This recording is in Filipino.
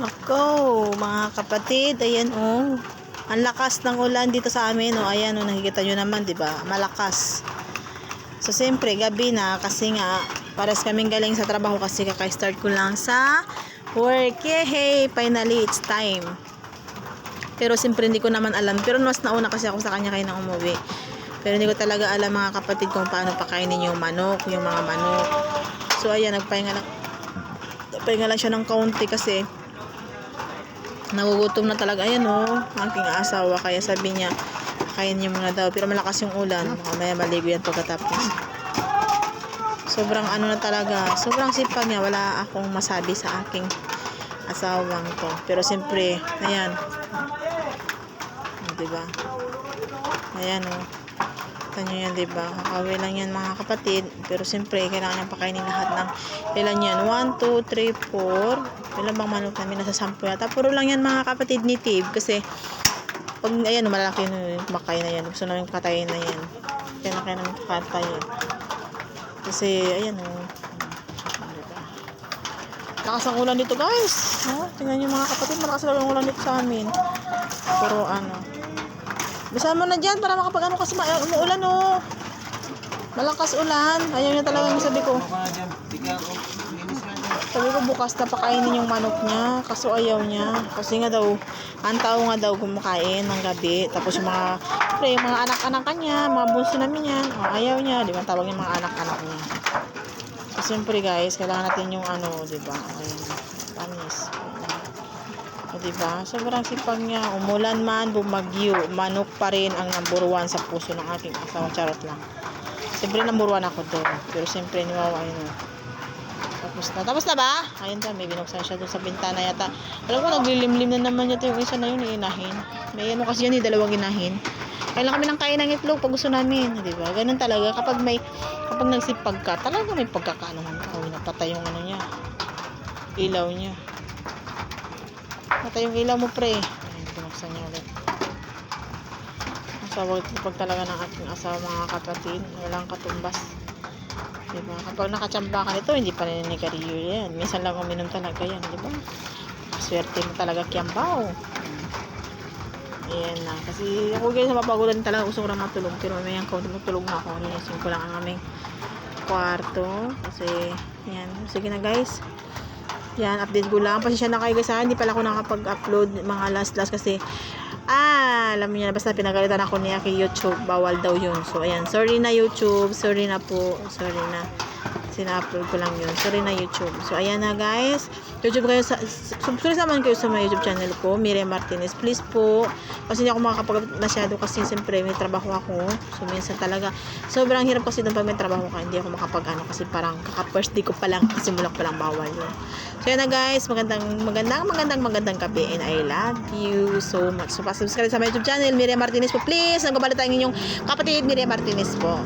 Ako, mga kapatid, ayan oh. Ang lakas ng ulan dito sa amin, oh. Ayan oh, nakikita nyo naman, 'di ba? Malakas. So, siyempre, gabi na kasi nga pares kaming galing sa trabaho kasi kaka-start ko lang sa work. Yay! Finally, it's time. Pero siyempre hindi ko naman alam. Pero mas nauna kasi ako sa kanya kayo nang umuwi. Pero hindi ko talaga alam mga kapatid kung paano pakainin yung manok, yung mga manok. So ayan, nagpahinga lang. Nagpahinga lang siya ng kaunti kasi nagugutom na talaga. Ayan oh, aking asawa. Kaya sabi niya, kain niya muna daw. Pero malakas yung ulan. Baka maya maligo yan pagkatapos. Sobrang ano na talaga. Sobrang sipag niya. Wala akong masabi sa aking asawang to. Pero siyempre, ayan. Oh, diba? Ayan oh. Kita nyo yan, diba? Kakawi lang yan mga kapatid. Pero siyempre, kailangan niyang pakainin lahat ng ilan yan? 1, 2, 3, 4. Ilan bang manok namin? Nasa 10 yata. Puro lang yan mga kapatid ni Tib. Kasi, pag, ayan, malaki na yun. Makay na yan. Gusto namin katayin na yan. Kaya na kaya namin kakatayin. Kasi, ayan oh. Diba? Lakas ang ulan dito guys. Oh, tingnan niyo mga kapatid, malakas ang ulan dito sa amin. Pero ano. Bisa mo na dyan para makapag ano kasi ma- umuulan oh. Malakas ulan. Ayaw niya talaga yung sabi ko. Sabi ko bukas na pakainin yung manok niya. Kaso ayaw niya. Kasi nga daw, ang tao nga daw kumakain ng gabi. Tapos yung mga, pre, yung mga anak-anak niya, mga bunso namin yan. Oh, ayaw niya. Di ba tawag yung mga anak-anak niya. Kasi siyempre guys, kailangan natin yung ano, di ba? Ayun, tamis. O, di ba? Sobrang sipag niya. Umulan man, bumagyo, manok pa rin ang number one sa puso ng aking asawa. Charot lang. Siyempre number one ako doon. Pero siyempre, niwawa yun. oh. Tapos na. Tapos na ba? Ayun ta, may binuksan siya doon sa bintana yata. Alam ko, naglilimlim na naman yata yung isa na yun, inahin. May ano kasi yan, eh, dalawang inahin. Kailan kami ng kain ng itlog pag gusto namin, di ba? Ganun talaga. Kapag may, kapag nagsipag ka, talaga may pagkakaanohan ka. Oh, napatay yung ano niya. Ilaw niya. Patay yung ilaw mo, pre. Ayun, binuksan niya ulit. Asawa, pag talaga ng aking asawa, mga kapatid, walang katumbas. Diba? Kapag nakachamba ka nito, hindi pa ninigariyo yan. Minsan lang uminom talaga yan, di ba? Swerte mo talaga kiyambaw. Ayan na. Kasi ako guys, mapagulan talaga. Gusto ko lang matulog. Pero may ang kaunti matulog na ako. Linisin ko lang ang aming kwarto. Kasi, yan. Sige na guys. Yan, update ko lang. Pasensya na kayo guys ha. Hindi pala ako nakapag-upload mga last last kasi Ah, alam niyo na basta pinagalitan ako niya kay YouTube. Bawal daw yun. So, ayan. Sorry na YouTube. Sorry na po. Sorry na. Sina-upload ko lang yun. Sorry na YouTube. So, ayan na guys. YouTube kayo sa... Subscribe naman kayo sa my YouTube channel ko. Miriam Martinez. Please po. Kasi hindi ako makakapag masyado kasi siyempre may trabaho ako. So, minsan talaga. Sobrang hirap kasi doon pag may trabaho ka. Hindi ako makapag ano kasi parang kaka-first day ko pa lang. Kasimula ko pa lang bawal yun. So, ayan na guys. Magandang, magandang, magandang, magandang gabi. And I love you so much. So, pa-subscribe sa my YouTube channel. Miriam Martinez po. Please. Nagbabalita ang inyong kapatid. Miriam Martinez po.